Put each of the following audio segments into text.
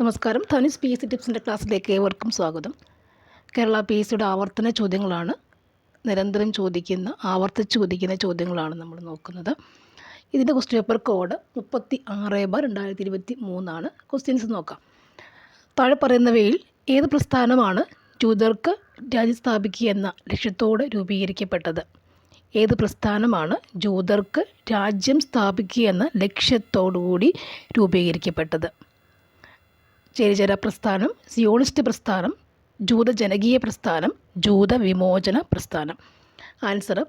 നമസ്കാരം. Dhanus P S C ടിപ്സിന്റെ ക്ലാസ്സിലേക്ക് ഏവർക്കും സ്വാഗതം. കേരള പി എസ് സിയുടെ ആവർത്തന ചോദ്യങ്ങളാണ്. നിരന്തരം ചോദിക്കുന്ന ആവർത്തിച്ച് ചോദിക്കുന്ന ചോദ്യങ്ങളാണ് നമ്മൾ നോക്കുന്നത്. ഇതിന്റെ ക്വസ്റ്റ്യൻ പേപ്പർ കോഡ് മുപ്പത്തി ആറ് ബാർ രണ്ടായിരത്തി ഇരുപത്തി മൂന്നാണ് ക്വസ്റ്റ്യൻസ് നോക്കാം. താഴെ പറയുന്നവയിൽ ഏത് പ്രസ്ഥാനമാണ് ജൂതർക്ക് രാജ്യം സ്ഥാപിക്കുക എന്ന ലക്ഷ്യത്തോടെ രൂപീകരിക്കപ്പെട്ടത്? ഏത് പ്രസ്ഥാനമാണ് ജൂതർക്ക് രാജ്യം സ്ഥാപിക്കുക എന്ന ലക്ഷ്യത്തോടുകൂടി രൂപീകരിക്കപ്പെട്ടത്? ചേരിചേര പ്രസ്ഥാനം സിയോണിസ്റ്റ് പ്രസ്ഥാനം ജൂത ജനകീയ പ്രസ്ഥാനം ജൂത വിമോചന പ്രസ്ഥാനം. ആൻസർ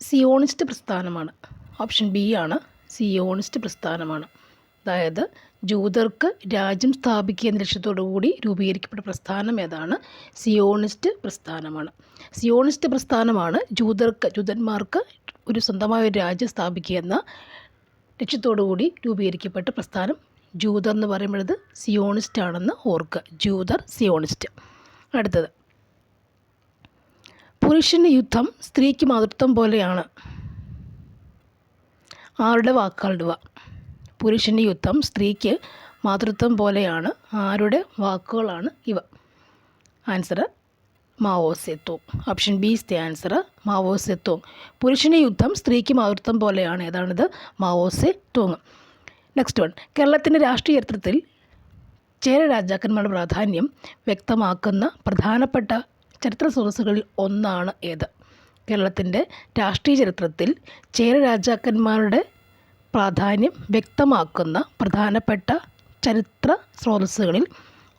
സിയോണിസ്റ്റ് പ്രസ്ഥാനമാണ്. ഓപ്ഷൻ ബി ആണ് സിയോണിസ്റ്റ് പ്രസ്ഥാനമാണ്. അതായത് ജൂതർക്ക് രാജ്യം സ്ഥാപിക്കുക എന്ന ലക്ഷ്യത്തോടു കൂടി രൂപീകരിക്കപ്പെട്ട പ്രസ്ഥാനം ഏതാണ്? സിയോണിസ്റ്റ് പ്രസ്ഥാനമാണ്. സിയോണിസ്റ്റ് പ്രസ്ഥാനമാണ് ജൂതർക്ക് ജൂതന്മാർക്ക് ഒരു സ്വന്തമായ ഒരു രാജ്യം സ്ഥാപിക്കുക എന്ന ലക്ഷ്യത്തോടു കൂടി രൂപീകരിക്കപ്പെട്ട പ്രസ്ഥാനം ജൂതർ എന്ന് പറയുമ്പോഴത് സിയോണിസ്റ്റ് ആണെന്ന് ഓർക്കുക. ജൂതർ സിയോണിസ്റ്റ്. അടുത്തത്. പുരുഷന് യുദ്ധം സ്ത്രീക്ക് മാതൃത്വം പോലെയാണ്. ആരുടെ വാക്കുകളുടെ പുരുഷന് യുദ്ധം സ്ത്രീക്ക് മാതൃത്വം പോലെയാണ്. ആരുടെ വാക്കുകളാണ് ഇവ? Answer Mao Zedong option B is the answer Mao Zedong പുരുഷന് യുദ്ധം സ്ത്രീക്ക് മാതൃത്വം പോലെയാണ്. ഏതാണിത്? മാവോ തോങ് നെക്സ്റ്റ് വൺ കേരളത്തിന്റെ രാഷ്ട്രീയ ചരിത്രത്തിൽ ചേര രാജാക്കന്മാരുടെ പ്രാധാന്യം വ്യക്തമാക്കുന്ന പ്രധാനപ്പെട്ട ചരിത്ര സ്രോതസ്സുകളിൽ ഒന്നാണ് ഏത്? കേരളത്തിന്റെ രാഷ്ട്രീയ ചരിത്രത്തിൽ ചേര രാജാക്കന്മാരുടെ പ്രാധാന്യം വ്യക്തമാക്കുന്ന പ്രധാനപ്പെട്ട ചരിത്ര സ്രോതസ്സുകളിൽ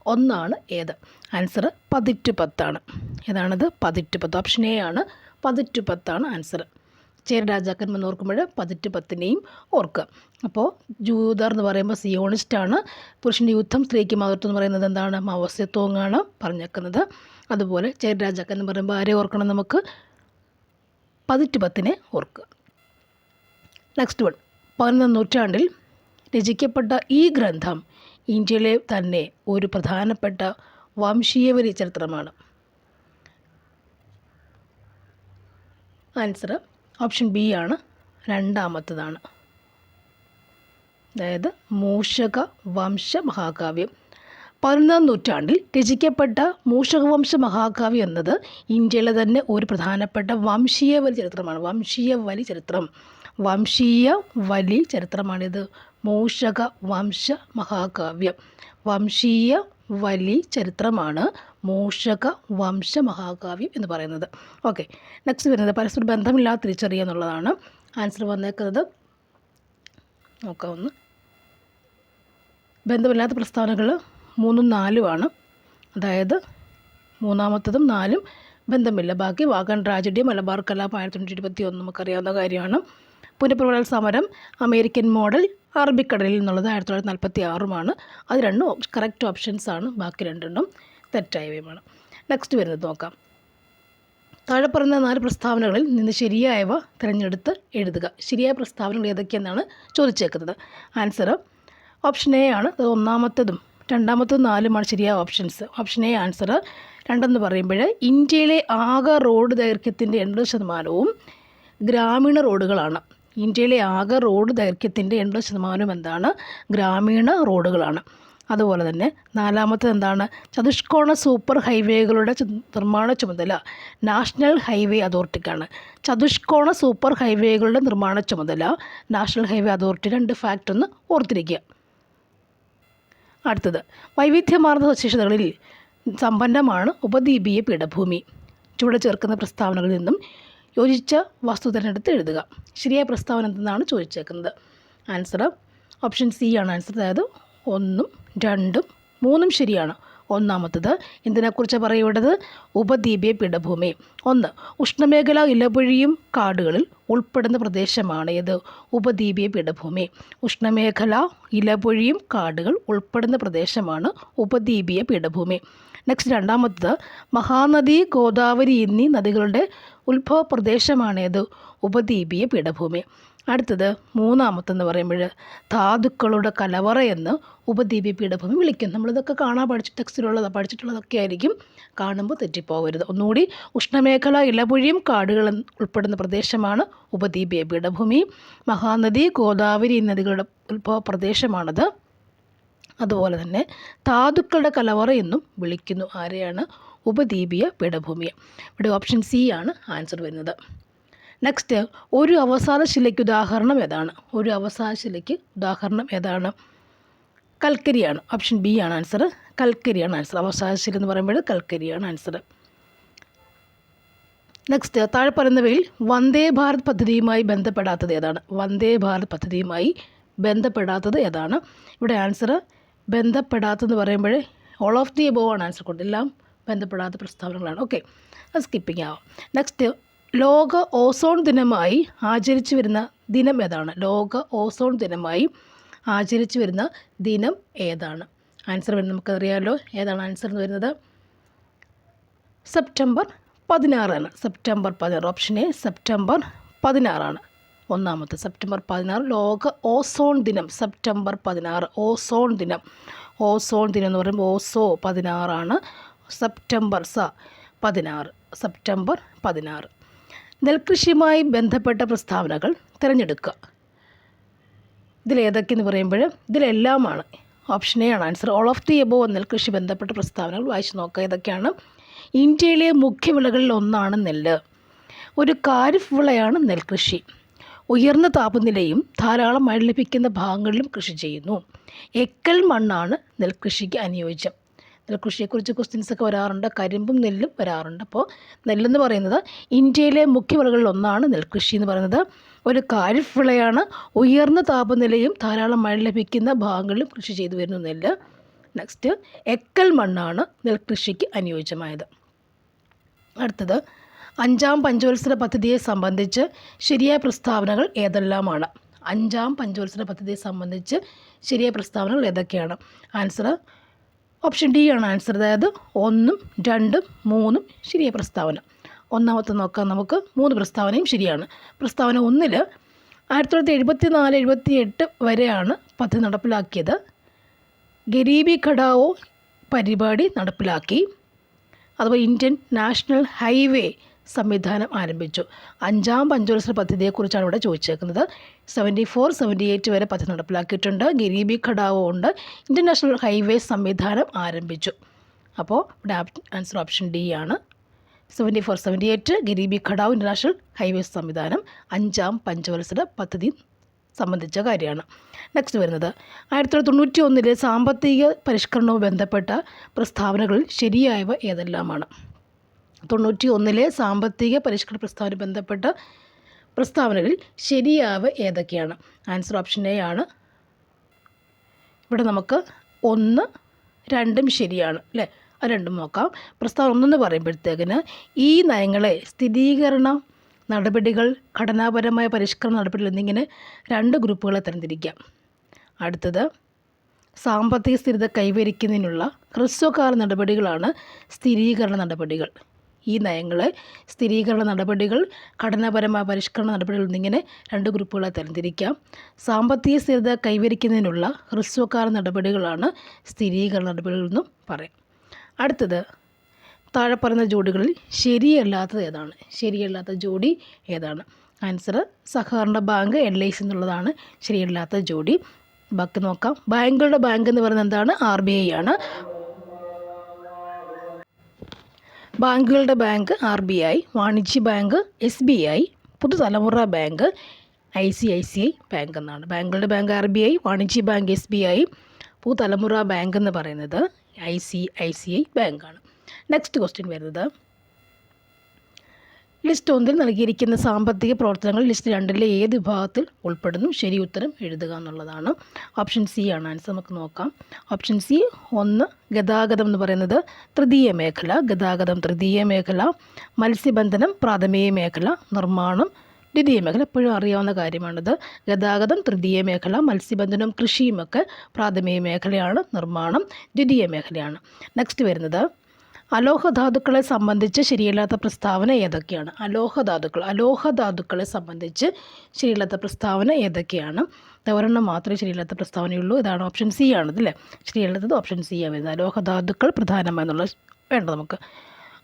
ഒന്നാണ് ഏത്? ആൻസർ പതിറ്റു പത്താണ്. ഏതാണത്? പതിറ്റു പത്ത്. ഓപ്ഷൻ എ ആണ് പതിറ്റു പത്താണ് ആൻസർ. ചേര രാജാക്കന്മാർ ഓർക്കുമ്പോൾ പതിറ്റു പത്തിനെയും ഓർക്കുക. അപ്പോൾ ജൂതർ എന്ന് പറയുമ്പോൾ സിയോണിസ്റ്റ് ആണ്. പുരുഷന്റെ യുദ്ധം സ്ത്രീക്ക് മാതൃത്വം എന്ന് പറയുന്നത് എന്താണ്? മാവസ്യത്വങ്ങാണ് പറഞ്ഞേക്കുന്നത്. അതുപോലെ ചേര രാജാക്കൻ എന്ന് പറയുമ്പോൾ ആരെ ഓർക്കണം നമുക്ക്? പതിറ്റു പത്തിനെ ഓർക്കുക. നെക്സ്റ്റ് വൺ പതിനൊന്നാം നൂറ്റാണ്ടിൽ രചിക്കപ്പെട്ട ഈ ഗ്രന്ഥം ഇന്ത്യയിലെ തന്നെ ഒരു പ്രധാനപ്പെട്ട വംശീയവരി ചരിത്രമാണ് ആൻസർ ഓപ്ഷൻ ബി ആണ്. രണ്ടാമത്തതാണ്. അതായത് മൂഷക വംശ മഹാകാവ്യം. പതിനൊന്നാം നൂറ്റാണ്ടിൽ രചിക്കപ്പെട്ട മൂഷകവംശ മഹാകാവ്യം എന്നത് ഇന്ത്യയിലെ തന്നെ ഒരു പ്രധാനപ്പെട്ട വംശീയ വലി ചരിത്രമാണ് വംശീയ വലി ചരിത്രം വംശീയ വലി ചരിത്രമാണിത് മൂഷക വംശ മഹാകാവ്യം വംശീയ വലി ചരിത്രമാണ് മൂഷക വംശ മഹാകാവ്യം എന്ന് പറയുന്നത്. ഓക്കെ നെക്സ്റ്റ് വരുന്നത് പരസ്പര ബന്ധമില്ലാതെ തിരിച്ചറിയുക എന്നുള്ളതാണ്. ആൻസർ വന്നേക്കുന്നത് നോക്കാം ഒന്ന്. ബന്ധമില്ലാത്ത പ്രസ്ഥാനങ്ങൾ മൂന്നും നാലുമാണ് അതായത് മൂന്നാമത്തതും നാലും ബന്ധമില്ല. ബാക്കി വാഗൺ ട്രാജഡി മലബാർ കലാപം ആയിരത്തി തൊണ്ണൂറ്റി ഇരുപത്തി ഒന്ന് നമുക്കറിയാവുന്ന കാര്യമാണ്. പുനഃപ്രവണ സമരം അമേരിക്കൻ മോഡൽ അറബിക്കടലിൽ നിന്നുള്ളത് ആയിരത്തി തൊള്ളായിരത്തി നാൽപ്പത്തി ആറുമാണ് അത് രണ്ടും കറക്റ്റ് ഓപ്ഷൻസ് ആണ്. ബാക്കി രണ്ടെണ്ണം തെറ്റായവയുമാണ് നെക്സ്റ്റ് വരുന്നത് നോക്കാം. താഴെ പറയുന്ന നാല് പ്രസ്താവനകളിൽ നിന്ന് ശരിയായവ തിരഞ്ഞെടുത്ത് എഴുതുക. ശരിയായ പ്രസ്താവനകൾ ഏതൊക്കെയെന്നാണ് ചോദിച്ചേക്കുന്നത്. ആൻസർ ഓപ്ഷൻ എ ആണ്. അത് ഒന്നാമത്തതും രണ്ടാമത്തതും നാലുമാണ് ശരിയായ ഓപ്ഷൻസ് ഓപ്ഷൻ എ ആൻസർ രണ്ടെന്ന് പറയുമ്പോൾ ഇന്ത്യയിലെ ആകെ റോഡ് ദൈർഘ്യത്തിന്റെ എൺപത് ശതമാനവും ഗ്രാമീണ റോഡുകളാണ് ഇന്ത്യയിലെ ആകെ റോഡ് ദൈർഘ്യത്തിന്റെ എൺപത് ശതമാനവും എന്താണ്? ഗ്രാമീണ റോഡുകളാണ്. അതുപോലെ തന്നെ നാലാമത്തത് എന്താണ്? ചതുഷ്കോണ സൂപ്പർ ഹൈവേകളുടെ നിർമ്മാണ ചുമതല നാഷണൽ ഹൈവേ അതോറിറ്റിക്കാണ്. ചതുഷ്കോണ സൂപ്പർ ഹൈവേകളുടെ നിർമ്മാണ ചുമതല നാഷണൽ ഹൈവേ അതോറിറ്റി രണ്ട് ഫാക്റ്റ് ഒന്ന് ഓർത്തിരിക്കുക. അടുത്തത് വൈവിധ്യമാർന്ന സവിശേഷതകളിൽ സമ്പന്നമാണ് ഉപദ്വീപീയ പീഠഭൂമി. ചുവടെ ചേർക്കുന്ന പ്രസ്താവനകളിൽ നിന്നും യോജിച്ച വസ്തു തിരഞ്ഞെടുത്ത് എഴുതുക. ശരിയായ പ്രസ്താവന എന്തെന്നാണ് ചോദിച്ചേക്കുന്നത്? ആൻസർ ഓപ്ഷൻ സി ആണ് ആൻസർ അതായത് ഒന്നും രണ്ടും മൂന്നും ശരിയാണ്. ഒന്നാമത്തത് എന്തിനെക്കുറിച്ച് പറയേണ്ടത്? ഉപദ്വീപീയ പീഠഭൂമി. ഒന്ന് ഉഷ്ണമേഖല ഇലപൊഴിയും കാടുകളിൽ ഉൾപ്പെടുന്ന പ്രദേശമാണ് ഇത് ഉപദ്വീപീയ പീഠഭൂമി. ഉഷ്ണമേഖല ഇലപൊഴിയും കാടുകൾ ഉൾപ്പെടുന്ന പ്രദേശമാണ് ഉപദ്വീപീയ പീഠഭൂമി. നെക്സ്റ്റ് രണ്ടാമത്തത് മഹാനദി ഗോദാവരി എന്നീ നദികളുടെ ഉത്ഭവ പ്രദേശമാണേത് ഉപദ്വീപീയ പീഠഭൂമി. അടുത്തത് മൂന്നാമത്തെന്ന് പറയുമ്പോൾ ധാതുക്കളുടെ കലവറ എന്ന് ഉപദ്വീപി പീഠഭൂമി വിളിക്കും. നമ്മളിതൊക്കെ കാണാൻ പഠിച്ച ടെക്സ്റ്റിലുള്ളത് പഠിച്ചിട്ടുള്ളതൊക്കെ ആയിരിക്കും. കാണുമ്പോൾ തെറ്റിപ്പോകരുത് ഒന്നുകൂടി ഉഷ്ണമേഖല ഇലപുഴിയും കാടുകൾ ഉൾപ്പെടുന്ന പ്രദേശമാണ് ഉപദ്വീപീയ പീഠഭൂമി. മഹാനദി ഗോദാവരി നദികളുടെ ഉത്ഭവ പ്രദേശമാണത് അതുപോലെ തന്നെ ധാതുക്കളുടെ കലവറ എന്നും വിളിക്കുന്നു. ആരെയാണ്? ഉപദ്വീപീയ പീഠഭൂമിയെ. ഇവിടെ ഓപ്ഷൻ സി ആണ് ആൻസർ വരുന്നത്. നെക്സ്റ്റ് ഒരു അവസാന ശിലയ്ക്ക് ഉദാഹരണം ഏതാണ്? ഒരു അവസാന ശിലയ്ക്ക് ഉദാഹരണം ഏതാണ്? കൽക്കരിയാണ്. ഓപ്ഷൻ ബി ആണ് ആൻസർ കൽക്കരിയാണ് ആൻസർ അവസാന ശില എന്ന് പറയുമ്പോൾ കൽക്കരിയാണ് ആൻസർ നെക്സ്റ്റ് താഴെ പറയുന്നവയിൽ വന്ദേ ഭാരത് പദ്ധതിയുമായി ബന്ധപ്പെടാത്തത് ഏതാണ്? വന്ദേ ഭാരത് പദ്ധതിയുമായി ബന്ധപ്പെടാത്തത് ഏതാണ്? ഇവിടെ ആൻസർ ബന്ധപ്പെടാത്തതെന്ന് പറയുമ്പോൾ ഓൾ ഓഫ് ദി എബോവ് ആണ് ആൻസർ കൊടുത്തത്. എല്ലാം ബന്ധപ്പെടാത്ത പ്രസ്താവനകളാണ്. ഓക്കെ അത് സ്കിപ്പിംഗ് ആവാം. നെക്സ്റ്റ് ലോക ഓസോൺ ദിനമായി ആചരിച്ചു വരുന്ന ദിനം ഏതാണ്? ലോക ഓസോൺ ദിനമായി ആചരിച്ചു വരുന്ന ദിനം ഏതാണ്? ആൻസർ വരുന്നത് നമുക്കറിയാമല്ലോ ഏതാണ് ആൻസർ എന്ന് വരുന്നത്? സെപ്റ്റംബർ പതിനാറാണ് സെപ്റ്റംബർ പതിനാറ്. ഓപ്ഷൻ എ സെപ്റ്റംബർ പതിനാറാണ് ഒന്നാമത്തെ സെപ്റ്റംബർ പതിനാറ് ലോക ഓസോൺ ദിനം. സെപ്റ്റംബർ പതിനാറ് ഓസോൺ ദിനം. ഓസോൺ ദിനം എന്ന് പറയുമ്പോൾ ഓസോ പതിനാറാണ്. സെപ്റ്റംബർ സ പതിനാറ് സെപ്റ്റംബർ പതിനാറ്. നെൽകൃഷിയുമായി ബന്ധപ്പെട്ട പ്രസ്താവനകൾ തിരഞ്ഞെടുക്കുക. ഇതിലേതൊക്കെയെന്ന് പറയുമ്പോൾ ഇതിലെല്ലാമാണ്. ഓപ്ഷൻ എ ആണ് answer. All of the above നെൽകൃഷി ബന്ധപ്പെട്ട പ്രസ്താവനകൾ വായിച്ചു നോക്കുക. ഇതൊക്കെയാണ് ഇന്ത്യയിലെ മുഖ്യ വിളകളിൽ ഒന്നാണ് നെല്ല്. ഒരു കാരിഫ് വിളയാണ് നെൽകൃഷി. ഉയർന്ന താപനിലയും ധാരാളം മഴ ലഭിക്കുന്ന ഭാഗങ്ങളിലും കൃഷി ചെയ്യുന്നു. എക്കൽ മണ്ണാണ് നെൽകൃഷിക്ക് അനുയോജ്യം. നെൽകൃഷിയെക്കുറിച്ച് ക്വസ്റ്റ്യൻസ് ഒക്കെ വരാറുണ്ട് കരിമ്പും നെല്ലും വരാറുണ്ട്. അപ്പോൾ നെല്ലെന്ന് പറയുന്നത് ഇന്ത്യയിലെ മുഖ്യവിളകളിൽ ഒന്നാണ് നെൽകൃഷി എന്ന് പറയുന്നത്. ഒരു കാരിഫ് വിളയാണ് ഉയർന്ന താപനിലയും ധാരാളം മഴ ലഭിക്കുന്ന ഭാഗങ്ങളിലും കൃഷി ചെയ്തു വരുന്നു നെല്ല്. നെക്സ്റ്റ് എക്കൽ മണ്ണാണ് നെൽകൃഷിക്ക് അനുയോജ്യമായത്. അടുത്തത് അഞ്ചാം പഞ്ചവത്സര പദ്ധതിയെ സംബന്ധിച്ച് ശരിയായ പ്രസ്താവനകൾ ഏതെല്ലാമാണ്? അഞ്ചാം പഞ്ചവത്സര പദ്ധതിയെ സംബന്ധിച്ച് ശരിയായ പ്രസ്താവനകൾ ഏതൊക്കെയാണ്? ആൻസർ ഓപ്ഷൻ ഡി ആണ് ആൻസർ അതായത് ഒന്നും രണ്ടും മൂന്നും ശരിയായ പ്രസ്താവന. ഒന്നാമത്തെ നോക്കാം നമുക്ക്. മൂന്ന് പ്രസ്താവനയും ശരിയാണ്. പ്രസ്താവന ഒന്നിൽ ആയിരത്തി തൊള്ളായിരത്തി എഴുപത്തി നാല് എഴുപത്തി എട്ട് വരെയാണ് പദ്ധതി നടപ്പിലാക്കിയത്. ഗരീബി ഘടാവോ പരിപാടി നടപ്പിലാക്കി. അതുപോലെ ഇന്ത്യൻ നാഷണൽ ഹൈവേ സംവിധാനം ആരംഭിച്ചു. അഞ്ചാം പഞ്ചവത്സര പദ്ധതിയെക്കുറിച്ചാണ് ഇവിടെ ചോദിച്ചേക്കുന്നത്. സെവന്റി ഫോർ സെവന്റി എയ്റ്റ് വരെ പദ്ധതി നടപ്പിലാക്കിയിട്ടുണ്ട്. ഗരീബി ഘടാവോ ഉണ്ട്. ഇന്റർനാഷണൽ നാഷണൽ ഹൈവേ സംവിധാനം ആരംഭിച്ചു. അപ്പോൾ ഇവിടെ ആൻസർ ഓപ്ഷൻ ഡി ആണ്. Seventy four seventy eight Garibi Hatao international highway സംവിധാനം അഞ്ചാം പഞ്ചവത്സര പദ്ധതി സംബന്ധിച്ച കാര്യമാണ്. നെക്സ്റ്റ് വരുന്നത്. ആയിരത്തി തൊള്ളായിരത്തി തൊണ്ണൂറ്റി ഒന്നിലെ സാമ്പത്തിക പരിഷ്കരണവുമായി ബന്ധപ്പെട്ട പ്രസ്താവനകളിൽ ശരിയായവ ഏതെല്ലാമാണ്? തൊണ്ണൂറ്റി ഒന്നിലെ സാമ്പത്തിക പരിഷ്കരണ പ്രസ്താവന ബന്ധപ്പെട്ട പ്രസ്താവനകളിൽ ശരിയാവ് ഏതൊക്കെയാണ്? ആൻസർ ഓപ്ഷൻ എ ആണ്. ഇവിടെ നമുക്ക് ഒന്ന് രണ്ടും ശരിയാണ് അല്ലേ? ആ രണ്ടും നോക്കാം. പ്രസ്താവന ഒന്നെന്ന് പറയുമ്പോഴത്തേക്കിന് ഈ നയങ്ങളെ സ്ഥിരീകരണ നടപടികൾ ഘടനാപരമായ പരിഷ്കരണ നടപടികൾ എന്നിങ്ങനെ രണ്ട് ഗ്രൂപ്പുകളെ തരംതിരിക്കാം. അടുത്തത് സാമ്പത്തിക സ്ഥിരത കൈവരിക്കുന്നതിനുള്ള ഹ്രസ്വകാല നടപടികളാണ് സ്ഥിരീകരണ നടപടികൾ. ഈ നയങ്ങളെ സ്ഥിരീകരണ നടപടികൾ ഘടനാപരമായ പരിഷ്കരണ നടപടികൾ എന്നിങ്ങനെ രണ്ട് ഗ്രൂപ്പുകളെ തരംതിരിക്കാം. സാമ്പത്തിക സ്ഥിരത കൈവരിക്കുന്നതിനുള്ള ഹ്രസ്വകാല നടപടികളാണ് സ്ഥിരീകരണ നടപടികളെന്നും പറയാം. അടുത്തത് താഴെ പറയുന്ന ജോഡികളിൽ ശരിയല്ലാത്തത് ഏതാണ്? ശരിയല്ലാത്ത ജോഡി ഏതാണ്? ആൻസർ സഹകരണ ബാങ്ക് എൽ ഐ സി എന്നുള്ളതാണ് ശരിയല്ലാത്ത ജോഡി. ബാക്കി നോക്കാം. ബാങ്കുകളുടെ ബാങ്ക് എന്ന് പറയുന്നത് എന്താണ്? ആർ ബി ഐ ആണ്. ബാങ്കുകളുടെ ബാങ്ക് ആർ ബി ഐ വാണിജ്യ ബാങ്ക് എസ് ബി ഐ പുതുതലമുറ bank I C I C I bank എന്നാണ്. ബാങ്കുകളുടെ ബാങ്ക് ആർ ബി ഐ വാണിജ്യ ബാങ്ക് എസ് ബി ഐ പുതുതലമുറ ബാങ്ക് എന്ന് പറയുന്നത് I C I C I ബാങ്കാണ്. നെക്സ്റ്റ് ക്വസ്റ്റ്യൻ വരുന്നത്. ലിസ്റ്റ് ഒന്നിൽ നൽകിയിരിക്കുന്ന സാമ്പത്തിക പ്രവർത്തനങ്ങൾ ലിസ്റ്റ് രണ്ടിലെ ഏത് വിഭാഗത്തിൽ ഉൾപ്പെടുന്നു? ശരി ഉത്തരം എഴുതുക എന്നുള്ളതാണ്. ഓപ്ഷൻ സി ആണ്. ആൻസർ നമുക്ക് നോക്കാം. ഓപ്ഷൻ സി ഒന്ന് ഗതാഗതം എന്ന് പറയുന്നത് തൃതീയ മേഖല. ഗതാഗതം തൃതീയ മേഖല. മത്സ്യബന്ധനം പ്രാഥമിക മേഖല. നിർമ്മാണം ദ്വിതീയ മേഖല. എപ്പോഴും അറിയാവുന്ന കാര്യമാണിത്. ഗതാഗതം തൃതീയ മേഖല. മത്സ്യബന്ധനം കൃഷിയുമൊക്കെ പ്രാഥമിക മേഖലയാണ്. നിർമ്മാണം ദ്വിതീയ മേഖലയാണ്. നെക്സ്റ്റ് വരുന്നത് അലോഹധാതുക്കളെ സംബന്ധിച്ച് ശരിയല്ലാത്ത പ്രസ്താവന ഏതൊക്കെയാണ്? അലോഹധാതുക്കൾ അലോഹധാതുക്കളെ സംബന്ധിച്ച് ശരിയല്ലാത്ത പ്രസ്താവന ഏതൊക്കെയാണ്? ഒരെണ്ണം മാത്രമേ ശരിയല്ലാത്ത പ്രസ്താവനയുള്ളൂ. ഇതാണ് ഓപ്ഷൻ സി ആണ് അല്ലേ? ശരിയല്ലാത്തത് ഓപ്ഷൻ സി ആണ് വരുന്നത്. അലോഹധാതുക്കൾ പ്രധാനമായെന്നുള്ള വേണ്ട നമുക്ക്.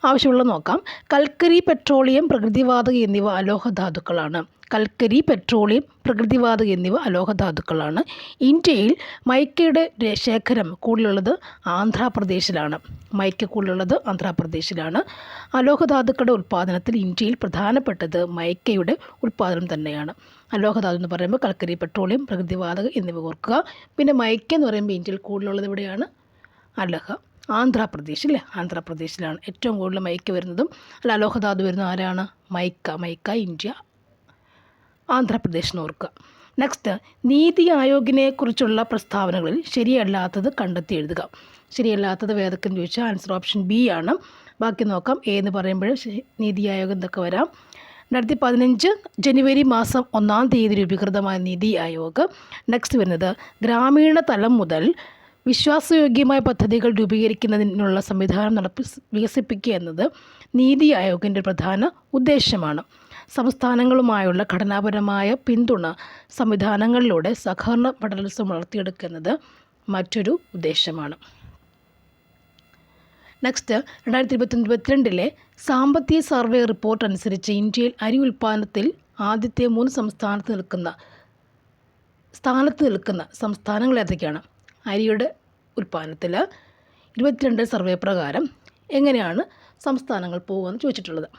ആവശ്യമുള്ള നോക്കാം. കൽക്കരി പെട്രോളിയം പ്രകൃതിവാതക എന്നിവ അലോഹധാതുക്കളാണ്. കൽക്കരി പെട്രോളിയം പ്രകൃതിവാതക എന്നിവ അലോഹധാതുക്കളാണ്. ഇന്ത്യയിൽ മൈക്കയുടെ ശേഖരം കൂടുതലുള്ളത് ആന്ധ്രാപ്രദേശിലാണ്. മൈക്ക കൂടുതലുള്ളത് ആന്ധ്രാപ്രദേശിലാണ്. അലോഹധാതുക്കളുടെ ഉൽപ്പാദനത്തിൽ ഇന്ത്യയിൽ പ്രധാനപ്പെട്ടത് മൈക്കയുടെ ഉൽപ്പാദനം തന്നെയാണ്. അലോഹധാതു എന്ന് പറയുമ്പോൾ കൽക്കരി പെട്രോളിയം പ്രകൃതിവാതക എന്നിവ ഓർക്കുക. പിന്നെ മൈക്ക എന്ന് പറയുമ്പോൾ ഇന്ത്യയിൽ കൂടുതലുള്ളത് ഇവിടെയാണ് അലഹ ആന്ധ്രാപ്രദേശ് അല്ലേ? ആന്ധ്രാപ്രദേശിലാണ്. ഏറ്റവും കൂടുതൽ മൈക്ക വരുന്നതും അല്ല അലോഹധാതു വരുന്നത് ആരാണ്? മൈക്ക. Mica India. ആന്ധ്രാപ്രദേശ് ഓർക്കുക നെക്സ്റ്റ് നീതി ആയോഗിനെ കുറിച്ചുള്ള പ്രസ്താവനകളിൽ ശരിയല്ലാത്തത് കണ്ടെത്തി എഴുതുക. ശരിയല്ലാത്തത് വേദക്കെന്ന് ചോദിച്ചാൽ ആൻസർ ഓപ്ഷൻ ബി ആണ്. ബാക്കി നോക്കാം എ എന്ന് പറയുമ്പോൾ നീതി ആയോഗം എന്തൊക്കെ വരാം? രണ്ടായിരത്തി പതിനഞ്ച് ജനുവരി മാസം ഒന്നാം തീയതി രൂപീകൃതമായ നീതി ആയോഗ്. നെക്സ്റ്റ് വരുന്നത് ഗ്രാമീണ തലം മുതൽ വിശ്വാസയോഗ്യമായ പദ്ധതികൾ രൂപീകരിക്കുന്നതിനുള്ള സംവിധാനം നടപ്പി വികസിപ്പിക്കുക എന്നത് നീതി ആയോഗിന്റെ പ്രധാന ഉദ്ദേശമാണ്. സംസ്ഥാനങ്ങളുമായുള്ള ഘടനാപരമായ പിന്തുണ സംവിധാനങ്ങളിലൂടെ സഹകരണ ഫെഡറലിസം വളർത്തിയെടുക്കുന്നത് മറ്റൊരു ഉദ്ദേശമാണ്. നെക്സ്റ്റ് രണ്ടായിരത്തി ഇരുപത്തൊന്ന് ഇരുപത്തിരണ്ടിലെ സാമ്പത്തിക സർവേ റിപ്പോർട്ട് അനുസരിച്ച് ഇന്ത്യയിൽ അരി ഉൽപ്പാദനത്തിൽ ആദ്യത്തെ മൂന്ന് സംസ്ഥാനത്ത് നിൽക്കുന്ന സ്ഥാനത്ത് നിൽക്കുന്ന സംസ്ഥാനങ്ങൾ ഏതൊക്കെയാണ്? അരിയുടെ ഉൽപ്പാദനത്തിൽ ഇരുപത്തിരണ്ട് സർവേ പ്രകാരം എങ്ങനെയാണ് സംസ്ഥാനങ്ങൾ പോകുമെന്ന് ചോദിച്ചിട്ടുള്ളത്.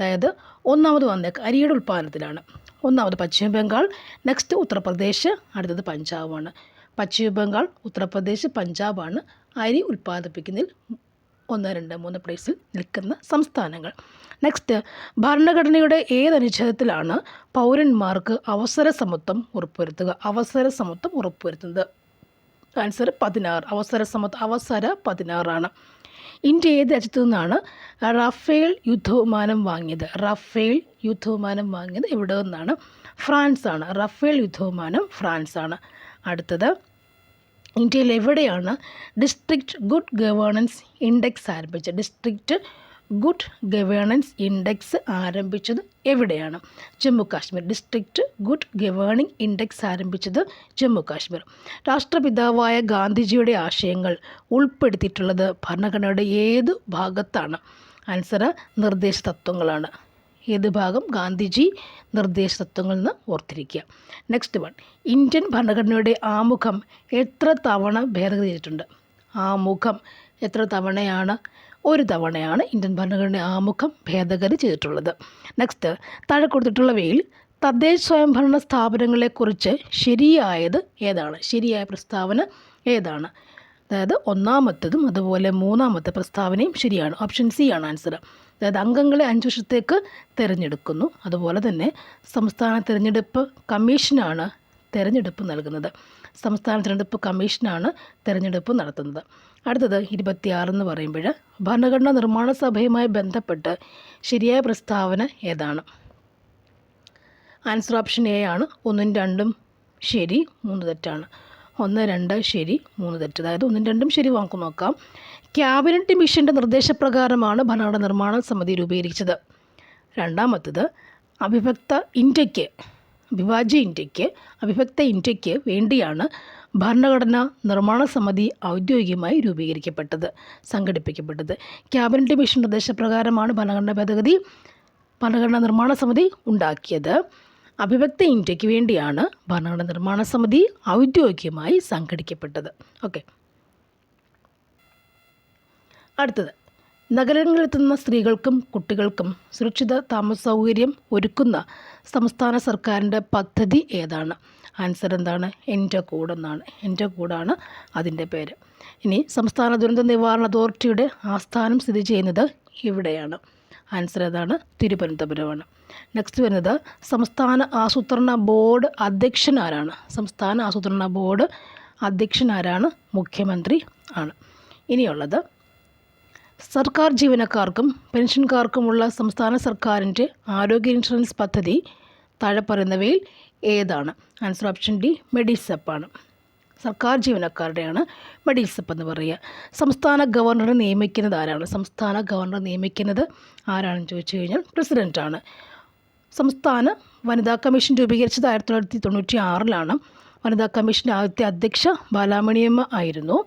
അതായത് ഒന്നാമത് വന്നേക്ക് അരിയുടെ ഉൽപ്പാദനത്തിലാണ്. ഒന്നാമത് പശ്ചിമ ബംഗാൾ നെക്സ്റ്റ് ഉത്തർപ്രദേശ് അടുത്തത് പഞ്ചാബാണ്. പശ്ചിമ ബംഗാൾ ഉത്തർപ്രദേശ് പഞ്ചാബാണ് അരി ഉൽപ്പാദിപ്പിക്കുന്നതിൽ ഒന്ന് രണ്ട് മൂന്ന് പ്ലേസിൽ നിൽക്കുന്ന സംസ്ഥാനങ്ങൾ. നെക്സ്റ്റ് ഭരണഘടനയുടെ ഏത് അനുച്ഛേദത്തിലാണ് പൗരന്മാർക്ക് അവസര സമത്വം ഉറപ്പുവരുത്തുക? അവസര സമത്വം ഉറപ്പുവരുത്തുന്നത്. ആൻസർ പതിനാറ്. അവസര സമത്വം അവസര പതിനാറാണ്. ഇന്ത്യ ഏത് രാജ്യത്തു നിന്നാണ് റഫേൽ യുദ്ധവിമാനം വാങ്ങിയത്? റഫേൽ യുദ്ധവിമാനം വാങ്ങിയത് എവിടെ നിന്നാണ്? ഫ്രാൻസ് ആണ് റഫേൽ യുദ്ധവിമാനം ഫ്രാൻസ് ആണ് അടുത്തത് ഇന്ത്യയിൽ എവിടെയാണ് ഡിസ്ട്രിക്റ്റ് ഗുഡ് ഗവേണൻസ് ഇൻഡെക്സ് ആരംഭിച്ചത്? ഡിസ്ട്രിക്റ്റ് ഗുഡ് ഗവേണൻസ് ഇൻഡെക്സ് ആരംഭിച്ചത് എവിടെയാണ്? Jammu Kashmir district good governing index ആരംഭിച്ചത് ജമ്മു കാശ്മീർ. രാഷ്ട്രപിതാവായ ഗാന്ധിജിയുടെ ആശയങ്ങൾ ഉൾപ്പെടുത്തിയിട്ടുള്ളത് ഭരണഘടനയുടെ ഏത് ഭാഗത്താണ്? ആൻസർ നിർദ്ദേശ തത്വങ്ങളാണ്. ഏത് ഭാഗം? ഗാന്ധിജി നിർദ്ദേശ തത്വങ്ങളിൽ നിന്ന് ഓർത്തിരിക്കുക. Next one. ഇന്ത്യൻ ഭരണഘടനയുടെ ആമുഖം എത്ര തവണ ഭേദഗതി ചെയ്തിട്ടുണ്ട്? ആമുഖം എത്ര തവണയാണ് ഒരു തവണയാണ് ഇന്ത്യൻ ഭരണഘടന ആമുഖം ഭേദഗതി ചെയ്തിട്ടുള്ളത്. നെക്സ്റ്റ് താഴെ കൊടുത്തിട്ടുള്ളവയിൽ തദ്ദേശ സ്വയംഭരണ സ്ഥാപനങ്ങളെക്കുറിച്ച് ശരിയായത് ഏതാണ്? ശരിയായ പ്രസ്താവന ഏതാണ്? അതായത് ഒന്നാമത്തതും അതുപോലെ മൂന്നാമത്തെ പ്രസ്താവനയും ശരിയാണ്. ഓപ്ഷൻ സി ആണ് ആൻസർ അതായത് അംഗങ്ങളെ അഞ്ച് വർഷത്തേക്ക് തിരഞ്ഞെടുക്കുന്നു. അതുപോലെ തന്നെ സംസ്ഥാന തിരഞ്ഞെടുപ്പ് കമ്മീഷനാണ് തിരഞ്ഞെടുപ്പ് നൽകുന്നത്. സംസ്ഥാന തിരഞ്ഞെടുപ്പ് കമ്മീഷനാണ് തിരഞ്ഞെടുപ്പ് നടത്തുന്നത്. അടുത്തത് ഇരുപത്തിയാറ് എന്ന് പറയുമ്പോൾ ഭരണഘടനാ നിർമ്മാണ സഭയുമായി ബന്ധപ്പെട്ട് ശരിയായ പ്രസ്താവന ഏതാണ്? ആൻസർ ഓപ്ഷൻ എ ആണ്. ഒന്നും രണ്ടും ശരി മൂന്ന് തെറ്റാണ്. ഒന്ന് രണ്ട് ശരി മൂന്ന് തെറ്റ്. അതായത് ഒന്നും രണ്ടും ശരി വാക്ക് നോക്കാം. ക്യാബിനറ്റ് മിഷന്റെ നിർദ്ദേശപ്രകാരമാണ് ഭരണഘടന നിർമ്മാണ സമിതി രൂപീകരിച്ചത്. രണ്ടാമത്തത് അവിഭക്ത ഇന്ത്യയ്ക്ക് അവിഭാജ്യ ഇന്ത്യയ്ക്ക് അവിഭക്ത ഇന്ത്യയ്ക്ക് വേണ്ടിയാണ് ഭരണഘടനാ നിർമ്മാണ സമിതി ഔദ്യോഗികമായി രൂപീകരിക്കപ്പെട്ടത് സംഘടിപ്പിക്കപ്പെട്ടത്. ക്യാബിനറ്റ് മിഷൻ നിർദ്ദേശപ്രകാരമാണ് ഭരണഘടനാ ഭേദഗതി ഭരണഘടനാ നിർമ്മാണ സമിതി ഉണ്ടാക്കിയത്. അവിഭക്ത ഇന്ത്യയ്ക്ക് വേണ്ടിയാണ് ഭരണഘടനാ നിർമ്മാണ സമിതി ഔദ്യോഗികമായി സംഘടിക്കപ്പെട്ടത്. ഓക്കെ. അടുത്തത്. നഗരങ്ങളിലെത്തുന്ന സ്ത്രീകൾക്കും കുട്ടികൾക്കും സുരക്ഷിത താമസ സൗകര്യം ഒരുക്കുന്ന സംസ്ഥാന സർക്കാരിന്റെ പദ്ധതി ഏതാണ്? ആൻസർ എന്താണ്? എന്റെ കൂടെന്നാണ്. എന്റെ കൂടാണ് അതിന്റെ പേര്. ഇനി സംസ്ഥാന ദുരന്ത നിവാരണ അതോറിറ്റിയുടെ ആസ്ഥാനം സ്ഥിതി ചെയ്യുന്നത് ഇവിടെയാണ്. ആൻസർ ഏതാണ്? തിരുവനന്തപുരമാണ്. നെക്സ്റ്റ് വരുന്നത് സംസ്ഥാന ആസൂത്രണ ബോർഡ് അധ്യക്ഷൻ ആരാണ്? സംസ്ഥാന ആസൂത്രണ ബോർഡ് അധ്യക്ഷൻ ആരാണ്? മുഖ്യമന്ത്രി ആണ്. ഇനിയുള്ളത് സർക്കാർ ജീവനക്കാർക്കും പെൻഷൻകാർക്കുമുള്ള സംസ്ഥാന സർക്കാരിന്റെ ആരോഗ്യ ഇൻഷുറൻസ് പദ്ധതി താഴെ പറയുന്നവയിൽ ഏതാണ്? ആൻസർ ഓപ്ഷൻ ഡി മെഡിസപ്പ് ആണ് സർക്കാർ ജീവനക്കാരുടെയാണ് മെഡിസപ്പ് എന്ന് പറയുക. സംസ്ഥാന ഗവർണറെ നിയമിക്കുന്നത് ആരാണ്? സംസ്ഥാന ഗവർണർ നിയമിക്കുന്നത് ആരാണെന്ന് ചോദിച്ചു കഴിഞ്ഞാൽ പ്രസിഡന്റാണ് സംസ്ഥാന വനിതാ കമ്മീഷൻ രൂപീകരിച്ചത് ആയിരത്തി തൊള്ളായിരത്തി തൊണ്ണൂറ്റി ആറിലാണ് വനിതാ കമ്മീഷന്റെ ആദ്യത്തെ അധ്യക്ഷ ബാലാമണിയമ്മ ആയിരുന്നു.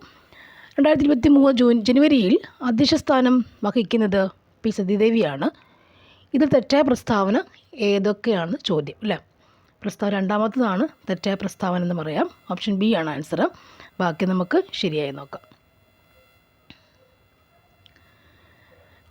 രണ്ടായിരത്തി ഇരുപത്തി മൂന്ന് ജൂൺ ജനുവരിയിൽ അധ്യക്ഷ സ്ഥാനം വഹിക്കുന്നത് പി സതീദേവിയാണ്. ഇതിൽ തെറ്റായ പ്രസ്താവന ഏതൊക്കെയാണ് ചോദ്യം അല്ലേ? പ്രസ്താവന രണ്ടാമത്തതാണ് തെറ്റായ പ്രസ്താവന എന്ന് പറയാം. ഓപ്ഷൻ ബി ആണ് ആൻസർ ബാക്കി നമുക്ക് ശരിയായി നോക്കാം.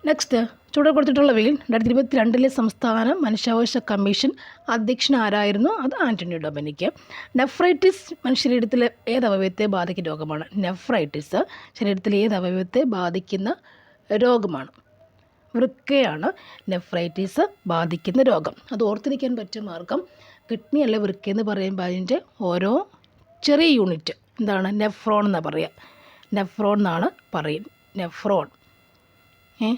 നെക്സ്റ്റ് ചുവടെ കൊടുത്തിട്ടുള്ളവയിൽ രണ്ടായിരത്തി ഇരുപത്തി രണ്ടിലെ സംസ്ഥാന മനുഷ്യാവകാശ കമ്മീഷൻ അധ്യക്ഷൻ ആരായിരുന്നു അത് ആന്റണി ഡൊമിനിക്ക് നെഫ്രൈറ്റിസ് മനുഷ്യശരീരത്തിലെ ഏത് അവയവത്തെ ബാധിക്കുന്ന രോഗമാണ്? നെഫ്രൈറ്റിസ് ശരീരത്തിലെ ഏത് അവയവത്തെ ബാധിക്കുന്ന രോഗമാണ്? വൃക്കയാണ് നെഫ്രൈറ്റിസ് ബാധിക്കുന്ന രോഗം. അത് ഓർത്തിരിക്കാൻ പറ്റിയ മാർഗം കിഡ്നി അല്ല വൃക്ക എന്ന് പറയുമ്പോൾ അതിന്റെ ഓരോ ചെറിയ യൂണിറ്റ് എന്താണ്? നെഫ്രോൺ എന്നാണ് പറയുക നെഫ്രോൺ എന്നാണ് പറയും നെഫ്രോൺ. ഏ?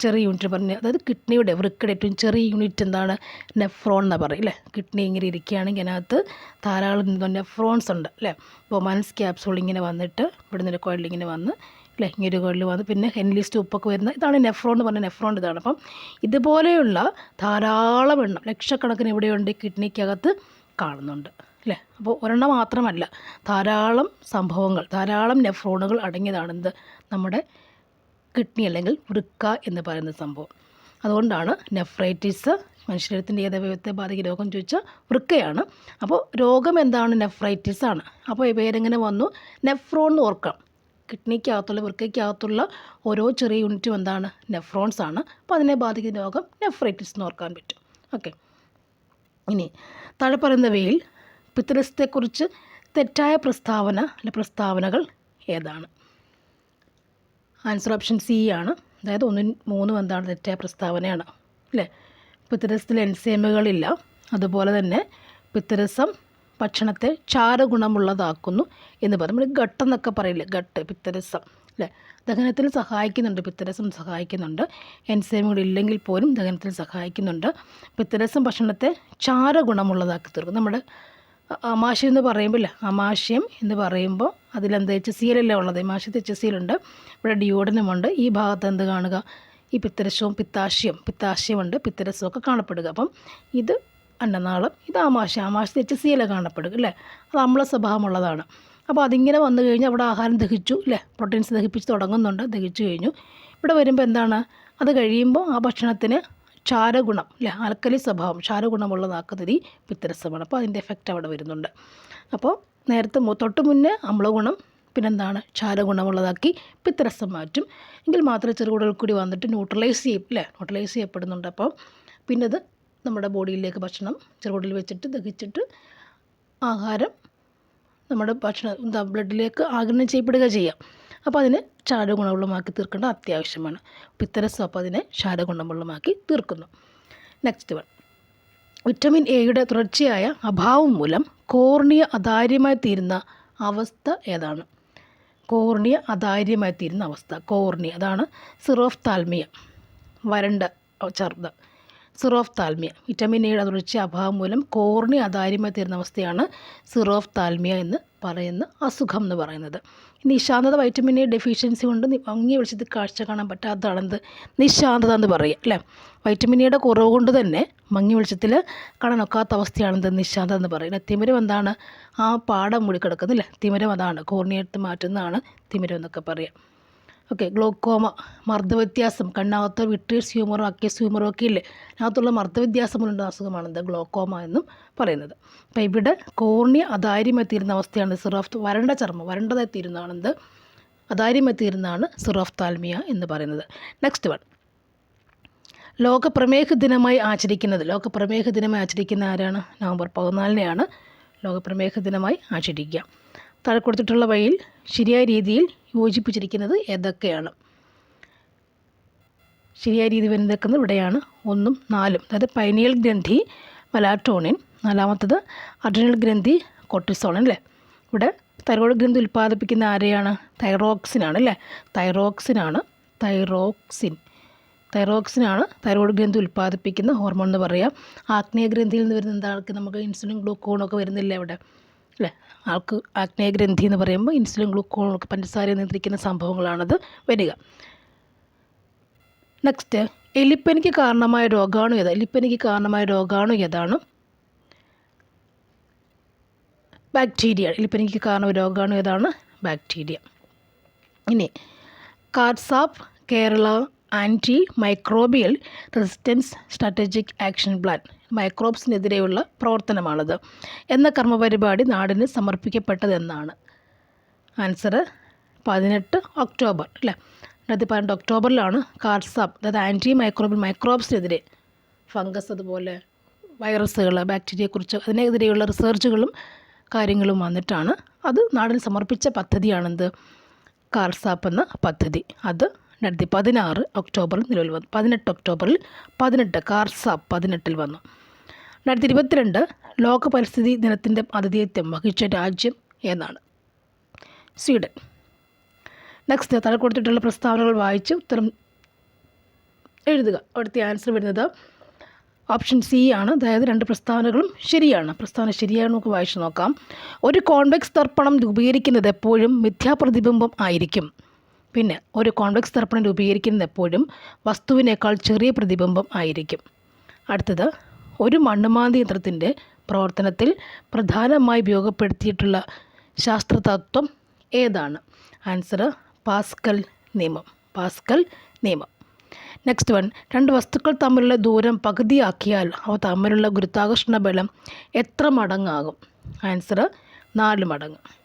ചെറിയ യൂണിറ്റ് പറഞ്ഞ് അതായത് കിഡ്നിയുടെ വൃക്കയുടെ ഏറ്റവും ചെറിയ യൂണിറ്റ് എന്താണ്? നെഫ്രോൺ എന്ന് പറയും അല്ലേ കിഡ്നി ഇങ്ങനെ ഇരിക്കുകയാണെങ്കിൽ അതിനകത്ത് ധാരാളം നെഫ്രോൺസ് ഉണ്ട് അല്ലേ ബൊമാൻസ് ക്യാപ്സൂൾ ഇങ്ങനെ വന്നിട്ട് ഇവിടുന്ന് ഒരു കോയിൽ ഇങ്ങനെ വന്ന് അല്ലേ ഇങ്ങനെ ഒരു കോയിൽ വന്ന് പിന്നെ ഹെൻലിസ്റ്റ് ഉപ്പൊക്കെ വരുന്ന ഇതാണ് നെഫ്രോൺ എന്ന് പറഞ്ഞ നെഫ്രോൺ ഇതാണ്. അപ്പം ഇതുപോലെയുള്ള ധാരാളം എണ്ണം ലക്ഷക്കണക്കിന് ഇവിടെയുണ്ട് കിഡ്നിക്കകത്ത് കാണുന്നുണ്ട് അല്ലേ അപ്പോൾ ഒരെണ്ണം മാത്രമല്ല ധാരാളം സംഭവങ്ങൾ ധാരാളം നെഫ്രോണുകൾ അടങ്ങിയതാണ് എന്ത് നമ്മുടെ കിഡ്നി അല്ലെങ്കിൽ വൃക്ക എന്ന് പറയുന്ന സംഭവം. അതുകൊണ്ടാണ് നെഫ്രൈറ്റിസ് മനുഷ്യരത്തിന്റെ ഏത് ബാധിക്കുന്ന രോഗം ചോദിച്ചാൽ വൃക്കയാണ്. അപ്പോൾ രോഗം എന്താണ്? നെഫ്രൈറ്റിസ് ആണ്. അപ്പോൾ ഈ പേരെങ്ങനെ വന്നു? നെഫ്രോൺ എന്ന് ഓർക്കാം. കിഡ്നിക്കകത്തുള്ള വൃക്കയ്ക്കകത്തുള്ള ഓരോ ചെറിയ യൂണിറ്റും എന്താണ്? നെഫ്രോൺസ് ആണ്. അപ്പോൾ അതിനെ ബാധിക്കുന്ന രോഗം നെഫ്രൈറ്റിസ് എന്ന് ഓർക്കാൻ പറ്റും. ഓക്കെ. ഇനി താഴെ പറയുന്നവയിൽ പിത്തരസത്തെക്കുറിച്ച് തെറ്റായ പ്രസ്താവന അല്ലെ പ്രസ്താവനകൾ ഏതാണ്? ആൻസർ ഓപ്ഷൻ സി ആണ്. അതായത് ഒന്നും മൂന്നും എന്താണ് തെറ്റായ പ്രസ്താവനയാണ്. അല്ലേ? പിത്തരസത്തിൽ എൻസൈമുകളില്ല അതുപോലെ തന്നെ പിത്തരസം ഭക്ഷണത്തെ ചാരഗുണമുള്ളതാക്കുന്നു എന്ന് പറയും. നമ്മൾ ഗട്ട് എന്നൊക്കെ പറയില്ലേ? ഗട്ട് പിത്തരസം അല്ലേ? ദഹനത്തിൽ സഹായിക്കുന്നുണ്ട്. പിത്തരസം സഹായിക്കുന്നുണ്ട്. എൻസൈമുകൾ ഇല്ലെങ്കിൽ പോലും ദഹനത്തിൽ സഹായിക്കുന്നുണ്ട്. പിത്തരസം ഭക്ഷണത്തെ ചാരഗുണമുള്ളതാക്കി തീർക്കും. നമ്മുടെ ആമാശയം എന്ന് പറയുമ്പോൾ അമാശയം എന്ന് പറയുമ്പോൾ അതിലെന്ത് എച്ച് സി എല്ലല്ലേ ഉള്ളത്? അമാശയത്ത് എച്ച് സി എല്ലുണ്ട് ഇവിടെ ഡിയോഡനുമുണ്ട്. ഈ ഭാഗത്ത് എന്ത് കാണുക? ഈ പിത്തരസവും പിത്താശയം പിത്താശയമുണ്ട്. പിത്തരസമൊക്കെ കാണപ്പെടുക. അപ്പം ഇത് അന്നനാളം ഇത് ആമാശയം ആമാശയത്തിൽ എച്ച് സി എല്ലാം കാണപ്പെടുക അല്ലേ? അത് അമ്ല സ്വഭാവമുള്ളതാണ്. അപ്പോൾ അതിങ്ങനെ വന്നു കഴിഞ്ഞാൽ അവിടെ ആഹാരം ദഹിച്ചു അല്ലേ? പ്രോട്ടീൻസ് ദഹിപ്പിച്ച് തുടങ്ങുന്നുണ്ട്. ദഹിച്ചു കഴിഞ്ഞു. ഇവിടെ വരുമ്പോൾ എന്താണ്? അത് കഴിയുമ്പോൾ ആ ഭക്ഷണത്തിന് ക്ഷാരഗുണം അല്ലെ ആൽക്കലി സ്വഭാവം ക്ഷാരഗുണമുള്ളതാക്കുന്നത് ഈ പിത്തരസമാണ്. അപ്പോൾ അതിന്റെ എഫക്റ്റ് അവിടെ വരുന്നുണ്ട്. അപ്പോൾ നേരത്തെ തൊട്ട് മുന്നേ അമ്ലഗുണം പിന്നെന്താണ്? ക്ഷാരഗുണമുള്ളതാക്കി പിത്തരസം മാറ്റും. എങ്കിൽ മാത്രമേ ചെറുകുടൽ കൂടി വന്നിട്ട് ന്യൂട്രലൈസ് ചെയ്യും അല്ലേ ന്യൂട്രലൈസ് ചെയ്യപ്പെടുന്നുണ്ട്. അപ്പോൾ പിന്നെ അത് നമ്മുടെ ബോഡിയിലേക്ക് ഭക്ഷണം ചെറുകുടൽ വെച്ചിട്ട് ദഹിച്ചിട്ട് ആഹാരം നമ്മുടെ ഭക്ഷണം എന്താ ബ്ലഡിലേക്ക് ആഗിരണം ചെയ്യപ്പെടുക ചെയ്യാം. അപ്പോൾ അതിനെ ക്ഷാരഗുണമുള്ളമാക്കി തീർക്കേണ്ടത് അത്യാവശ്യമാണ്. അപ്പോൾ ഇത്തരം സോപ്പ് അതിനെ ക്ഷാരഗുണമുള്ളമാക്കി തീർക്കുന്നു. നെക്സ്റ്റ് വൺ വിറ്റമിൻ എയുടെ തുടർച്ചയായ അഭാവം മൂലം കോർണിയ അതാര്യമായി തീരുന്ന അവസ്ഥ ഏതാണ്? കോർണിയ അതാര്യമായി തീരുന്ന അവസ്ഥ. കോർണിയ അതാണ് സിറോഫ് താൽമിയ വരണ്ട ചെറുത്. സിറോഫ് താൽമിയ വിറ്റമിൻ എയുടെ തുടർച്ച അഭാവം മൂലം കോർണിയ അതാര്യമായി തീരുന്ന അവസ്ഥയാണ് സിറോഫ് താൽമിയ എന്ന് പറയുന്ന അസുഖം എന്ന് പറയുന്നത്. നിശാന്തത വൈറ്റമിൻ എ ഡെഫിഷ്യൻസി കൊണ്ട് ഭംഗി വിളിച്ചത് കാഴ്ച കാണാൻ പറ്റാത്തതാണെന്ത്? നിശാന്തത എന്ന് പറയുക അല്ലേ? വൈറ്റമിൻ എയുടെ കുറവ് കൊണ്ട് തന്നെ മങ്ങി വെളിച്ചത്തിൽ കാണാൻ ഒക്കാത്ത അവസ്ഥയാണെന്ത്? നിശാന്തത എന്ന് പറയുന്നത് തിമിരം എന്താണ്? ആ പാടം മൂടി കിടക്കുന്നില്ല തിമിരം അതാണ്. കോർണിയെടുത്ത് മാറ്റുന്നതാണ് തിമിരം എന്നൊക്കെ പറയാം ഓക്കെ ഗ്ലോക്കോമ മർദ്ദവ്യത്യാസം കണ്ണാകത്ത് വിട്രീസ് ഹ്യൂമറും അക്യസ് ഹ്യൂമറും ഒക്കെ ഇല്ലേ? അതിനകത്തുള്ള മർദ്ദവ്യത്യാസം കൊണ്ടുള്ള അസുഖമാണ് ഗ്ലോക്കോമ എന്നും പറയുന്നത്. അപ്പോൾ ഇവിടെ കോർണിയ അതാര്യമെത്തിയിരുന്ന അവസ്ഥയാണ് സിറോഫ് വരണ്ട ചർമ്മം വരണ്ടതായി തീരുന്നതാണ് തീരുന്നതാണ് സിറോഫ് താൽമിയ എന്ന് പറയുന്നത്. നെക്സ്റ്റ് വൺ ലോക പ്രമേഹ ദിനമായി ആചരിക്കുന്നത്. ലോക പ്രമേഹ ദിനമായി ആചരിക്കുന്ന ആരാണ്? നവംബർ പതിനാലിനെയാണ് ലോക പ്രമേഹ ദിനമായി ആചരിക്കുക. താഴെ കൊടുത്തിട്ടുള്ള വഴിയിൽ ശരിയായ രീതിയിൽ യോജിപ്പിച്ചിരിക്കുന്നത് ഏതൊക്കെയാണ്? ശരിയായ രീതി വരുന്നതൊക്കെ ഇവിടെയാണ്. ഒന്നും നാലും. അതായത് പൈനിയൽ ഗ്രന്ഥി മലാട്ടോണിൻ. നാലാമത്തത് അഡ്രിനൽ ഗ്രന്ഥി കൊട്ടിസോണൻ അല്ലേ? ഇവിടെ തൈറോയ്ഡ് ഗ്രന്ഥി ഉൽപ്പാദിപ്പിക്കുന്ന ആരെയാണ്? തൈറോക്സിനാണ് അല്ലേ? തൈറോക്സിനാണ് തൈറോക്സിൻ. തൈറോക്സിനാണ് തൈറോയ്ഡ് ഗ്രന്ഥി ഉൽപ്പാദിപ്പിക്കുന്ന ഹോർമോൺ എന്ന് പറയാം. ആഗ്നേയ ഗ്രന്ഥിയിൽ നിന്ന് വരുന്ന എന്താണ് നമുക്ക് ഇൻസുലിൻ ഗ്ലൂക്കോണൊക്കെ വരുന്നില്ല ഇവിടെ അല്ലേ? ആൾക്ക് ആഗ്നേയഗ്രന്ഥി എന്ന് പറയുമ്പോൾ ഇൻസുലിൻ ഗ്ലൂക്കോൺ പഞ്ചസാര നിയന്ത്രിക്കുന്ന സംഭവങ്ങളാണത് വരിക. നെക്സ്റ്റ് എലിപ്പനിക്ക് കാരണമായ രോഗാണു ഏതാ? എലിപ്പനിക്ക് കാരണമായ രോഗാണു ഏതാണ്? ബാക്ടീരിയ എലിപ്പനിക്ക് കാരണ രോഗാണു ഏതാണ്? ബാക്ടീരിയ ഇനി KARSAP Kerala anti microbial resistance strategic action plan മൈക്രോബ്സിനെതിരെയുള്ള പ്രവർത്തനമാണത്. എന്ന കർമ്മപരിപാടി നാടിന് സമർപ്പിക്കപ്പെട്ടതെന്നാണ്. ആൻസർ പതിനെട്ട് ഒക്ടോബർ അല്ലേ? രണ്ടായിരത്തി പതിനെട്ട് ഒക്ടോബറിലാണ് കാർസാപ്പ് അതായത് ആന്റി മൈക്രോബിയൽ മൈക്രോബ്സിനെതിരെ ഫംഗസ് അതുപോലെ വൈറസുകൾ ബാക്ടീരിയയെക്കുറിച്ച് അതിനെതിരെയുള്ള റിസർച്ചുകളും കാര്യങ്ങളും വന്നിട്ടാണ്. അത് നാടിന് സമർപ്പിച്ച പദ്ധതിയാണെന്ത്? കാർസാപ്പ് എന്ന പദ്ധതി. അത് രണ്ടായിരത്തി പതിനാറ് ഒക്ടോബറിൽ നിലവിൽ വന്നു. പതിനെട്ട് ഒക്ടോബറിൽ പതിനെട്ട് കാർസ പതിനെട്ടിൽ വന്നു. രണ്ടായിരത്തി ഇരുപത്തിരണ്ട് ലോക പരിസ്ഥിതി ദിനത്തിന്റെ ആതിഥേയത്വം വഹിച്ച രാജ്യം എന്നാണ് സ്വീഡൻ. നെക്സ്റ്റ് താഴെ കൊടുത്തിട്ടുള്ള പ്രസ്താവനകൾ വായിച്ച് ഉത്തരം എഴുതുക. അവിടുത്തെ ആൻസർ വരുന്നത് ഓപ്ഷൻ സി ആണ്. അതായത് രണ്ട് പ്രസ്താവനകളും ശരിയാണ്. പ്രസ്താവന ശരിയാണ് നമുക്ക് വായിച്ചു നോക്കാം. ഒരു കോൺവെക്സ് ദർപ്പണം രൂപീകരിക്കുന്നത് എപ്പോഴും മിഥ്യാപ്രതിബിംബം ആയിരിക്കും. പിന്നെ ഒരു കോൺവെക്സ് ദർപ്പണം രൂപീകരിക്കുന്നത് എപ്പോഴും വസ്തുവിനേക്കാൾ ചെറിയ പ്രതിബിംബം ആയിരിക്കും. അടുത്തത് ഒരു മണ്ണുമാന്തി യന്ത്രത്തിന്റെ പ്രവർത്തനത്തിൽ പ്രധാനമായി ഉപയോഗപ്പെടുത്തിയിട്ടുള്ള ശാസ്ത്രതത്വം ഏതാണ്? ആൻസർ പാസ്കൽ നിയമം. പാസ്കൽ നിയമം. നെക്സ്റ്റ് വൺ രണ്ട് വസ്തുക്കൾ തമ്മിലുള്ള ദൂരം പകുതിയാക്കിയാൽ അവ തമ്മിലുള്ള ഗുരുത്വാകർഷണ ബലം എത്ര മടങ്ങാകും? ആൻസർ നാല് മടങ്ങ്.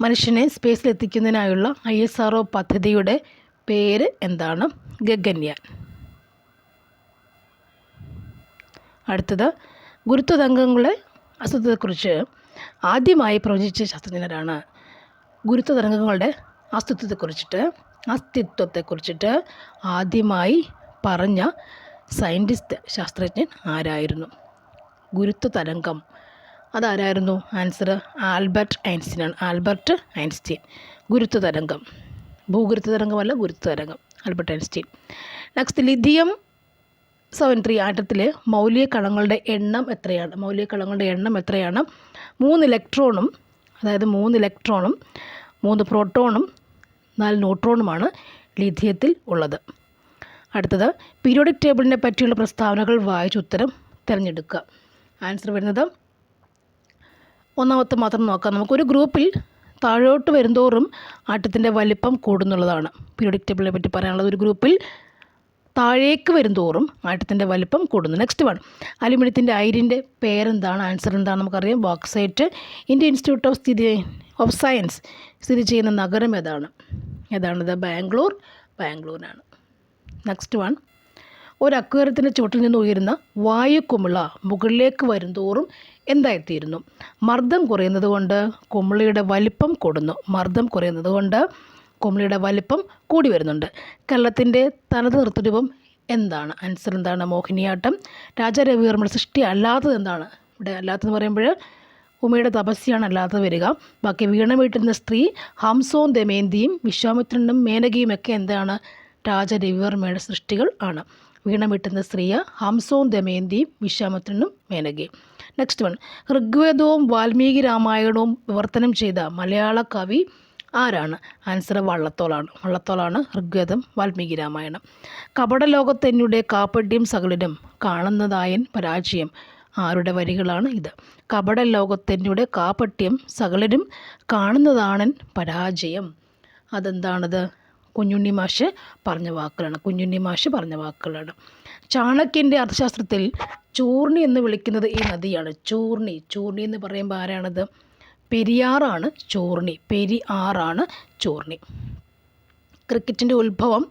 മനുഷ്യനെ സ്പേസിൽ എത്തിക്കുന്നതിനായുള്ള ഐ എസ് ആർ പദ്ധതിയുടെ പേര് എന്താണ്? ഗഗൻയാൻ. അടുത്തത് ഗുരുത്വതരംഗങ്ങളുടെ അസ്തിത്വത്തെക്കുറിച്ച് ആദ്യമായി പ്രവചിച്ച ശാസ്ത്രജ്ഞരാണ്. ഗുരുത്വതരംഗങ്ങളുടെ അസ്തിത്വത്തെക്കുറിച്ചിട്ട് അസ്തിത്വത്തെക്കുറിച്ചിട്ട് ആദ്യമായി പറഞ്ഞ സയന്റിസ്റ്റ് ശാസ്ത്രജ്ഞൻ ആരായിരുന്നു? ഗുരുത്വ തരംഗം അതാരായിരുന്നു? Answer Albert ഐൻസ്റ്റീനാണ്. Albert Einstein. ഗുരുത്വ തരംഗം ഭൂഗുരുത്വ തരംഗമല്ല ഗുരുത്വ തരംഗം Albert Einstein. Next lithium seven three ആറ്റത്തിലെ മൗലിക എണ്ണം എത്രയാണ്? മൗലിക എണ്ണം എത്രയാണ്? മൂന്ന് ഇലക്ട്രോണും അതായത് മൂന്ന് ഇലക്ട്രോണും മൂന്ന് പ്രോട്ടോണും നാല് ന്യൂട്രോണുമാണ് ലിഥിയത്തിൽ ഉള്ളത്. അടുത്തത് പീരിയോഡിക് ടേബിളിനെ പറ്റിയുള്ള പ്രസ്താവനകൾ വായിച്ച് ഉത്തരം തിരഞ്ഞെടുക്കുക. ആൻസർ വരുന്നത് ഒന്നാമത്തെ മാത്രം നോക്കാം. നമുക്കൊരു ഗ്രൂപ്പിൽ താഴോട്ട് വരുന്തോറും ആറ്റത്തിന്റെ വലിപ്പം കൂടുന്നുള്ളതാണ്. പീരിയോഡിക് ടേബിളിനെ പറ്റി പറയാനുള്ളത് ഒരു ഗ്രൂപ്പിൽ താഴേക്ക് വരുന്തോറും ആറ്റത്തിന്റെ വലിപ്പം കൂടുന്നു. നെക്സ്റ്റ് വൺ അലുമിനിയത്തിന്റെ അയിരിന്റെ പേരെന്താണ്? ആൻസർ എന്താണ് നമുക്കറിയാം. ബോക്സൈറ്റ് ഇന്ത്യൻ ഇൻസ്റ്റിറ്റ്യൂട്ട് ഓഫ് സ്ഥിതി ഓഫ് സയൻസ് സ്ഥിതി ചെയ്യുന്ന നഗരം ഏതാണ്? ഏതാണിത് ബാംഗ്ലൂർ ബാംഗ്ലൂരാണ്. നെക്സ്റ്റ് വൺ ഒരു അക്വേറിയത്തിന്റെ ചുവട്ടിൽ നിന്ന് ഉയരുന്ന വായു കുമിള മുകളിലേക്ക് വരുന്തോറും എന്തായിത്തീരുന്നു? മർദ്ദം കുറയുന്നത് കൊണ്ട് കുമിളിയുടെ വലിപ്പം കൂടുന്നു. മർദ്ദം കുറയുന്നത് കൊണ്ട് കുമിളിയുടെ വലിപ്പം കൂടി വരുന്നുണ്ട്. കേരളത്തിന്റെ തനത് നൃത്തരൂപം എന്താണ്? ആൻസർ എന്താണ് മോഹിനിയാട്ടം? രാജാ സൃഷ്ടി അല്ലാത്തത് എന്താണ്? ഇവിടെ അല്ലാത്തതെന്ന് പറയുമ്പോൾ ഉമയുടെ തപസ്യാണ് അല്ലാതെ വരിക. ബാക്കി വീണ വീട്ടുന്ന സ്ത്രീ ഹംസവും ദമേന്തിയും വിശ്വാമിത്രനും മേനകയും ഒക്കെ എന്താണ്? രാജ രവിവർമ്മയുടെ സൃഷ്ടികൾ ആണ്. വീണ വീട്ടുന്ന സ്ത്രീയ ഹംസവും ദമേന്തിയും വിശ്വാമിത്രനും മേനകയും. നെക്സ്റ്റ് വൺ ഋഗ്വേദവും വാൽമീകി രാമായണവും വിവർത്തനം ചെയ്ത മലയാള കവി ആരാണ്? ആൻസർ വള്ളത്തോളാണ്. വള്ളത്തോളാണ് ഋഗ്വേദം വാൽമീകി രാമായണം. കപടലോകത്തെന്നുടെ കാപ്പട്യം സകലിനും കാണുന്നതായൻ പരാജയം. ആരുടെ വരികളാണ് ഇത്? കപടലോകത്തെന്നുടെ കാപ്പട്യം സകലരും കാണുന്നതാണൻ പരാജയം. അതെന്താണത്? കുഞ്ഞുണ്ണി മാഷ് പറഞ്ഞ വാക്കുകളാണ്. കുഞ്ഞുണ്ണി മാഷ് പറഞ്ഞ വാക്കുകളാണ്. ചാണക്യന്റെ അർത്ഥശാസ്ത്രത്തിൽ ചൂർണി എന്ന് വിളിക്കുന്നത് ഈ നദിയാണ്. ചൂർണി. ചൂർണി എന്ന് പറയുമ്പോൾ ആരാണത്? പെരിയാറാണ് ചൂർണി. പെരി ആറാണ് ചൂർണി. ക്രിക്കറ്റിന്റെ ഉത്ഭവം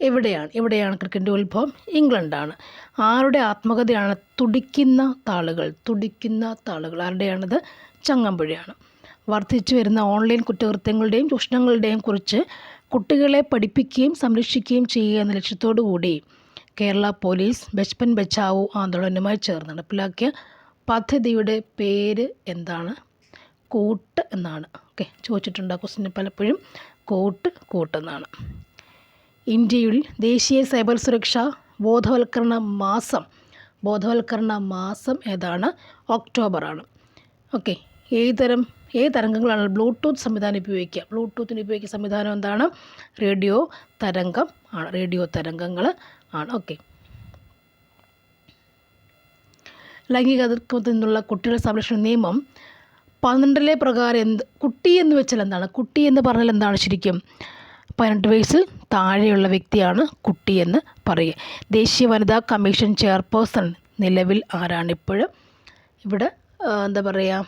എവിടെയാണ്? എവിടെയാണ് ക്രിക്കറ്റിന്റെ ഉത്ഭവം? ഇംഗ്ലണ്ടാണ്. ആരുടെ ആത്മകഥയാണ് തുടിക്കുന്ന താളുകൾ? തുടിക്കുന്ന താളുകൾ. ആരുടെയാണത്? ചങ്ങമ്പുഴയാണ്. വർദ്ധിച്ചു വരുന്ന ഓൺലൈൻ കുറ്റകൃത്യങ്ങളുടെയും ചൂഷണങ്ങളുടെയും കുറിച്ച് കുട്ടികളെ പഠിപ്പിക്കുകയും സംരക്ഷിക്കുകയും ചെയ്യുക എന്ന ലക്ഷ്യത്തോടു കൂടി കേരള പോലീസ് ബച്പൻ ബച്ചാവോ ആന്തോളനുമായി ചേർന്ന് നടപ്പിലാക്കിയ പദ്ധതിയുടെ പേര് എന്താണ്? കൂട്ട് എന്നാണ്. ഓക്കെ ചോദിച്ചിട്ടുണ്ട് ആ ക്വസ്റ്റിന് പലപ്പോഴും. കൂട്ട് കൂട്ടെന്നാണ് ഇന്ത്യയിൽ ദേശീയ സൈബർ സുരക്ഷ ബോധവൽക്കരണ മാസം ബോധവൽക്കരണ മാസം ഏതാണ്? ഒക്ടോബറാണ് ഓക്കെ ഏത് തരം ഏത് തരംഗങ്ങളാണ് ബ്ലൂടൂത്ത് സംവിധാനം ഉപയോഗിക്കുക? ബ്ലൂടൂത്തിന് ഉപയോഗിക്കുന്ന സംവിധാനം എന്താണ്? റേഡിയോ തരംഗം ആണ്. റേഡിയോ തരംഗങ്ങൾ ആണ്. ഓക്കെ. ലൈംഗിക അതിക്രമത്തിൽ നിന്നുള്ള കുട്ടികളുടെ സംരക്ഷണ നിയമം പന്ത്രണ്ടിലെ പ്രകാരം എന്ത് കുട്ടി എന്ന് വെച്ചാൽ എന്താണ്? കുട്ടി എന്ന് പറഞ്ഞാൽ എന്താണ് ശരിക്കും? പതിനെട്ട് വയസ്സിൽ താഴെയുള്ള വ്യക്തിയാണ് കുട്ടി എന്ന് പറയുക. ദേശീയ വനിതാ കമ്മീഷൻ ചെയർപേഴ്സൺ നിലവിൽ ആരാണിപ്പോൾ ഇവിടെ എന്താ പറയുക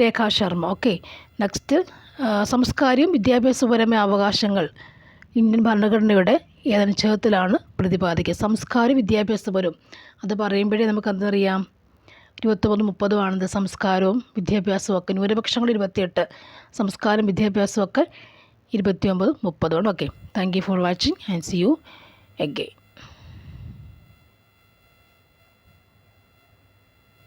രേഖാ ശർമ്മ. ഓക്കെ. നെക്സ്റ്റ് സംസ്കാരവും വിദ്യാഭ്യാസപരമായ അവകാശങ്ങൾ ഇന്ത്യൻ ഭരണഘടനയുടെ ഏതനുച്ഛേദത്തിലാണ് പ്രതിപാദിക്കുക. സംസ്കാരം വിദ്യാഭ്യാസപരവും അത് പറയുമ്പോഴേ നമുക്ക് എന്തറിയാം ഇരുപത്തൊമ്പത് മുപ്പതുമാണത് സംസ്കാരവും വിദ്യാഭ്യാസവും ഒക്കെ. ന്യൂനപക്ഷങ്ങൾ ഇരുപത്തിയെട്ട് സംസ്കാരം വിദ്യാഭ്യാസവും ഒക്കെ ഇരുപത്തിയൊമ്പത് മുപ്പതുമാണ് okay thank you for watching and see you again